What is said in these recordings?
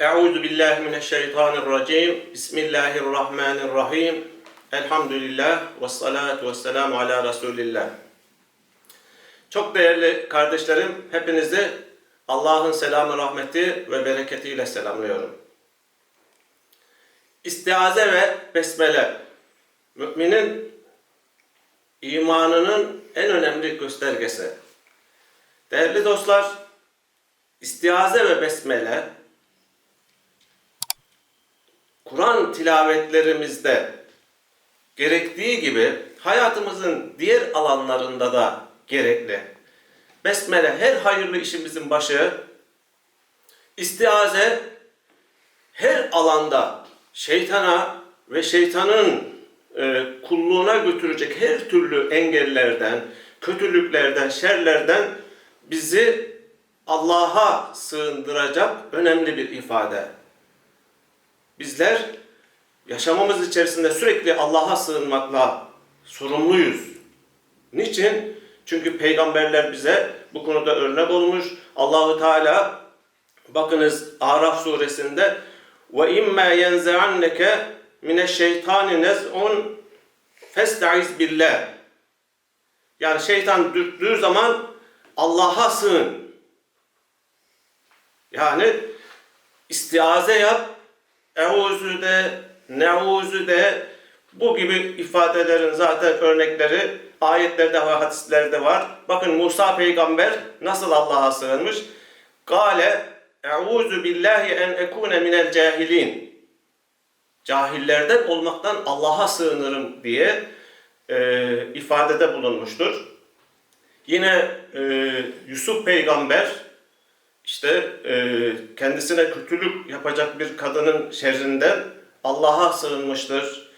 Euzu billahi mineşşeytanirracim. Bismillahirrahmanirrahim. Elhamdülillah ve salatu ve selamu ala Resulillah. Çok değerli kardeşlerim, hepinizi Allah'ın selamı, rahmeti ve bereketiyle selamlıyorum. İstiaze ve besmele, müminin imanının en önemli göstergesi. Değerli dostlar, istiaze ve besmele Tilavetlerimizde gerektiği gibi hayatımızın diğer alanlarında da gerekli. Besmele her hayırlı işimizin başı, istiaze her alanda şeytana ve şeytanın e, kulluğuna götürecek her türlü engellerden, kötülüklerden, şerlerden bizi Allah'a sığındıracak önemli bir ifade. Bizler yaşamamız içerisinde sürekli Allah'a sığınmakla sorumluyuz. Niçin? Çünkü peygamberler bize bu konuda örnek olmuş. Allahu Teala bakınız Araf suresinde ve imma yenze'anneke mineşşeytani nez'un festaiz billah. Yani şeytan dürttüğü zaman Allah'a sığın. Yani istiaze yap, Euzu de, neuzu de bu gibi ifadelerin zaten örnekleri ayetlerde ve hadislerde var. Bakın Musa peygamber nasıl Allah'a sığınmış? Gale Euzu billahi en ekune minel cahilin. Cahillerden olmaktan Allah'a sığınırım diye e, ifadede bulunmuştur. Yine e, Yusuf peygamber işte e, kendisine kötülük yapacak bir kadının şerrinden Allah'a sığınmıştır.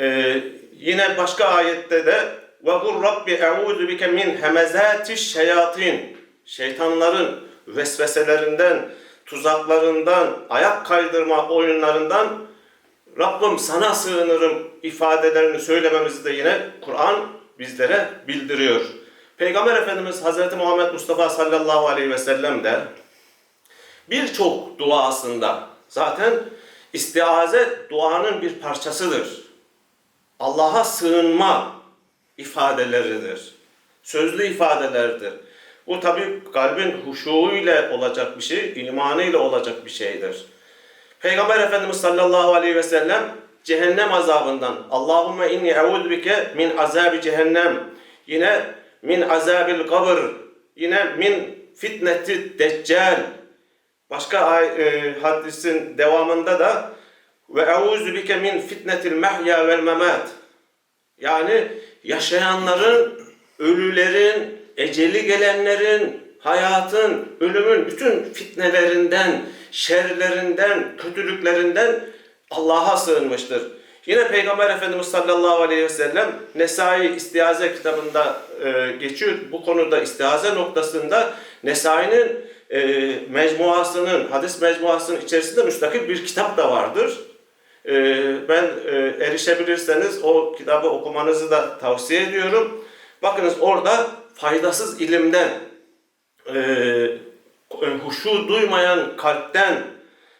E, yine başka ayette de وَقُلْ رَبِّ اَعُوذُ بِكَ مِنْ هَمَزَاتِ الشَّيَاطِينَ Şeytanların vesveselerinden, tuzaklarından, ayak kaydırma oyunlarından Rabbim sana sığınırım ifadelerini söylememizi de yine Kur'an bizlere bildiriyor. Peygamber Efendimiz Hazreti Muhammed Mustafa sallallahu aleyhi ve sellem de birçok duasında zaten istiaze duanın bir parçasıdır. Allah'a sığınma ifadeleridir. Sözlü ifadelerdir. Bu tabi kalbin huşu ile olacak bir şey, imanı ile olacak bir şeydir. Peygamber Efendimiz sallallahu aleyhi ve sellem cehennem azabından Allahümme inni eûzu bike min azabi cehennem yine min azabil kabr yine min fitneti deccal başka ay, e, hadisin devamında da ve eûzu bike min fitnetil mahya vel memat yani yaşayanların ölülerin eceli gelenlerin hayatın ölümün bütün fitnelerinden şerlerinden kötülüklerinden Allah'a sığınmıştır. Yine Peygamber Efendimiz sallallahu aleyhi ve sellem Nesai İstiaze kitabında e, geçiyor. Bu konuda istiaze noktasında Nesai'nin e, mecmuasının, hadis mecmuasının içerisinde müstakil bir kitap da vardır. E, ben e, erişebilirseniz o kitabı okumanızı da tavsiye ediyorum. Bakınız orada faydasız ilimden, e, huşu duymayan kalpten,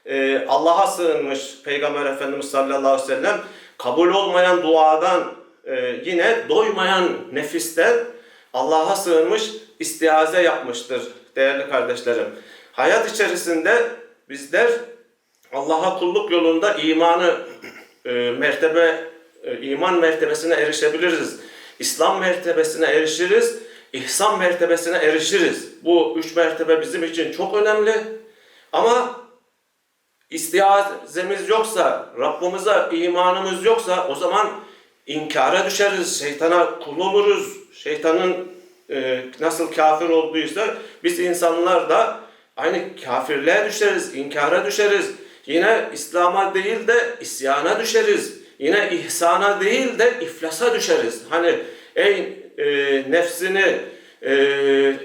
e, Allah'a sığınmış Peygamber Efendimiz sallallahu aleyhi ve sellem kabul olmayan duadan e, yine doymayan nefisten Allah'a sığınmış istiaze yapmıştır değerli kardeşlerim. Hayat içerisinde bizler Allah'a kulluk yolunda imanı e, mertebe e, iman mertebesine erişebiliriz. İslam mertebesine erişiriz. İhsan mertebesine erişiriz. Bu üç mertebe bizim için çok önemli. Ama istiazemiz yoksa, Rabbimize imanımız yoksa o zaman inkara düşeriz, şeytana kul oluruz. Şeytanın e, nasıl kafir olduysa biz insanlar da aynı kafirliğe düşeriz, inkara düşeriz. Yine İslam'a değil de isyana düşeriz. Yine ihsana değil de iflasa düşeriz. Hani ey e, nefsini e,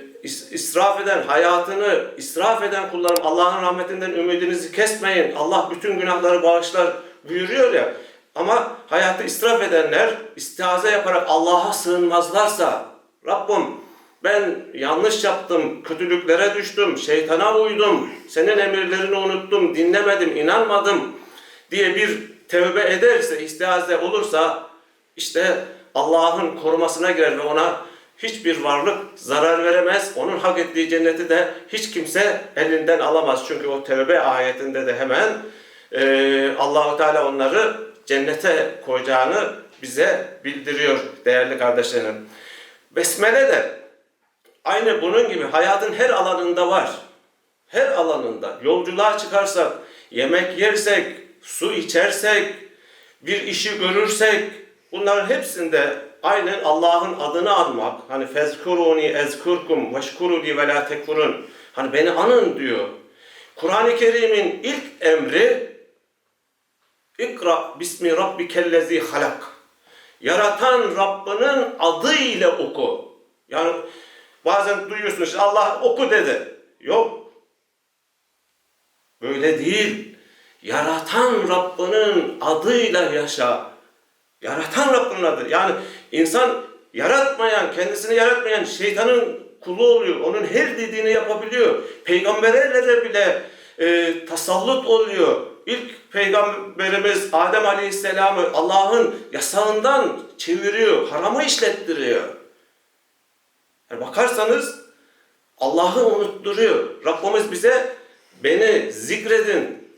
israf eden, hayatını israf eden kullarım Allah'ın rahmetinden ümidinizi kesmeyin. Allah bütün günahları bağışlar buyuruyor ya. Ama hayatı israf edenler istiaze yaparak Allah'a sığınmazlarsa Rabbim ben yanlış yaptım, kötülüklere düştüm, şeytana uydum, senin emirlerini unuttum, dinlemedim, inanmadım diye bir tevbe ederse, istiaze olursa işte Allah'ın korumasına girer ve ona hiçbir varlık zarar veremez. Onun hak ettiği cenneti de hiç kimse elinden alamaz. Çünkü o tevbe ayetinde de hemen e, Allahu Teala onları cennete koyacağını bize bildiriyor değerli kardeşlerim. Besmele de aynı bunun gibi hayatın her alanında var. Her alanında. Yolculuğa çıkarsak, yemek yersek, su içersek, bir işi görürsek bunların hepsinde aynen Allah'ın adını anmak. Hani fezkuruni ezkurkum veşkuruli ve la tekfurun. Hani beni anın diyor. Kur'an-ı Kerim'in ilk emri İkra bismi rabbikellezi halak. Yaratan Rabbinin adıyla oku. Yani bazen duyuyorsunuz işte Allah oku dedi. Yok. Böyle değil. Yaratan Rabbinin adıyla yaşa. Yaratan Rabbinin adı. Yani insan yaratmayan, kendisini yaratmayan şeytanın kulu oluyor. Onun her dediğini yapabiliyor. Peygamberlere bile e, tasallut oluyor. İlk peygamberimiz Adem Aleyhisselam'ı Allah'ın yasağından çeviriyor, haramı işlettiriyor. Yani bakarsanız Allah'ı unutturuyor. Rabbimiz bize beni zikredin.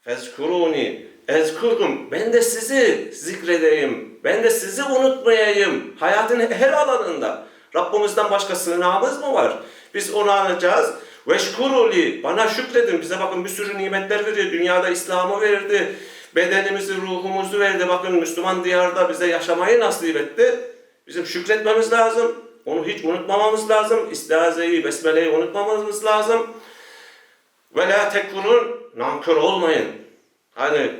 Fezkuruni ezkurkum. Ben de sizi zikredeyim. Ben de sizi unutmayayım. Hayatın her alanında. Rabbimizden başka sığınağımız mı var? Biz onu anacağız. Veşkuruli bana şükredin. Bize bakın bir sürü nimetler veriyor. Dünyada İslam'ı verdi. Bedenimizi, ruhumuzu verdi. Bakın Müslüman diyarda bize yaşamayı nasip etti. Bizim şükretmemiz lazım. Onu hiç unutmamamız lazım. İstiazeyi, besmeleyi unutmamamız lazım. Ve la tekfurun nankör olmayın. Hani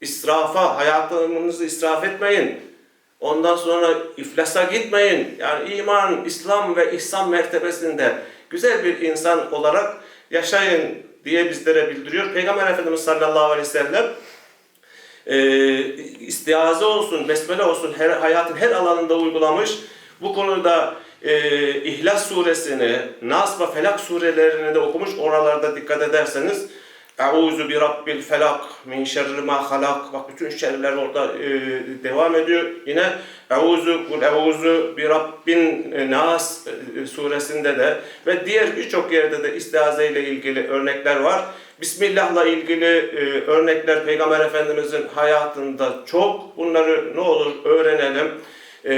israfa, hayatınızı israf etmeyin. Ondan sonra iflasa gitmeyin. Yani iman, İslam ve ihsan mertebesinde güzel bir insan olarak yaşayın diye bizlere bildiriyor. Peygamber Efendimiz sallallahu aleyhi ve sellem e, istiaze olsun, besmele olsun her, hayatın her alanında uygulamış. Bu konuda e, İhlas suresini, Nas ve Felak surelerini de okumuş. Oralarda dikkat ederseniz Euzu bi rabbil felak min şerri ma halak. Bak bütün şerler orada e, devam ediyor. Yine Euzu kul euzu bi rabbin nas e, suresinde de ve diğer birçok yerde de istiaze ile ilgili örnekler var. Bismillah'la ilgili e, örnekler Peygamber Efendimizin hayatında çok. Bunları ne olur öğrenelim. E,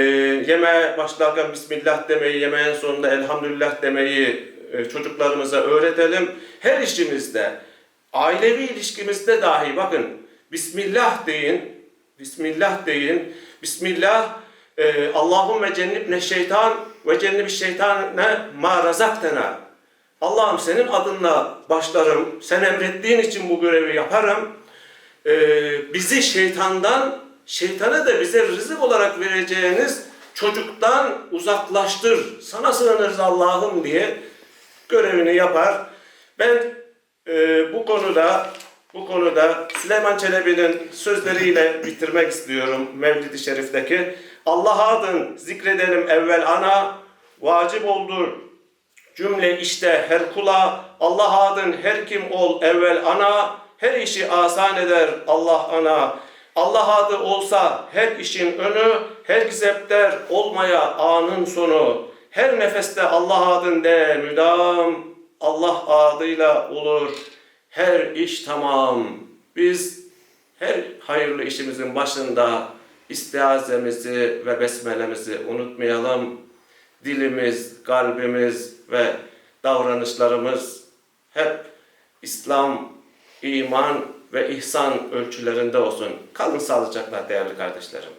yemeğe başlarken Bismillah demeyi, yemeğin sonunda Elhamdülillah demeyi e, çocuklarımıza öğretelim. Her işimizde, ailevi ilişkimizde dahi bakın Bismillah deyin, Bismillah deyin, Bismillah e, Allahümme cennibne şeytan ve cennibi şeytane ma razaktena. Allah'ım senin adınla başlarım, sen emrettiğin için bu görevi yaparım. E, bizi şeytandan, şeytana da bize rızık olarak vereceğiniz çocuktan uzaklaştır. Sana sığınırız Allah'ım diye görevini yapar. Ben e, bu konuda bu konuda Süleyman Çelebi'nin sözleriyle bitirmek istiyorum Mevlid-i Şerif'teki. Allah adın zikredelim evvel ana, vacip oldur cümle işte her kula. Allah adın her kim ol evvel ana, her işi asan eder Allah ana. Allah adı olsa her işin önü, her gizepter olmaya anın sonu. Her nefeste Allah adın de müdam, Allah adıyla olur her iş tamam. Biz her hayırlı işimizin başında istiazemizi ve besmelemizi unutmayalım. Dilimiz, kalbimiz ve davranışlarımız hep İslam, iman ve ihsan ölçülerinde olsun. Kalın sağlıcakla değerli kardeşlerim.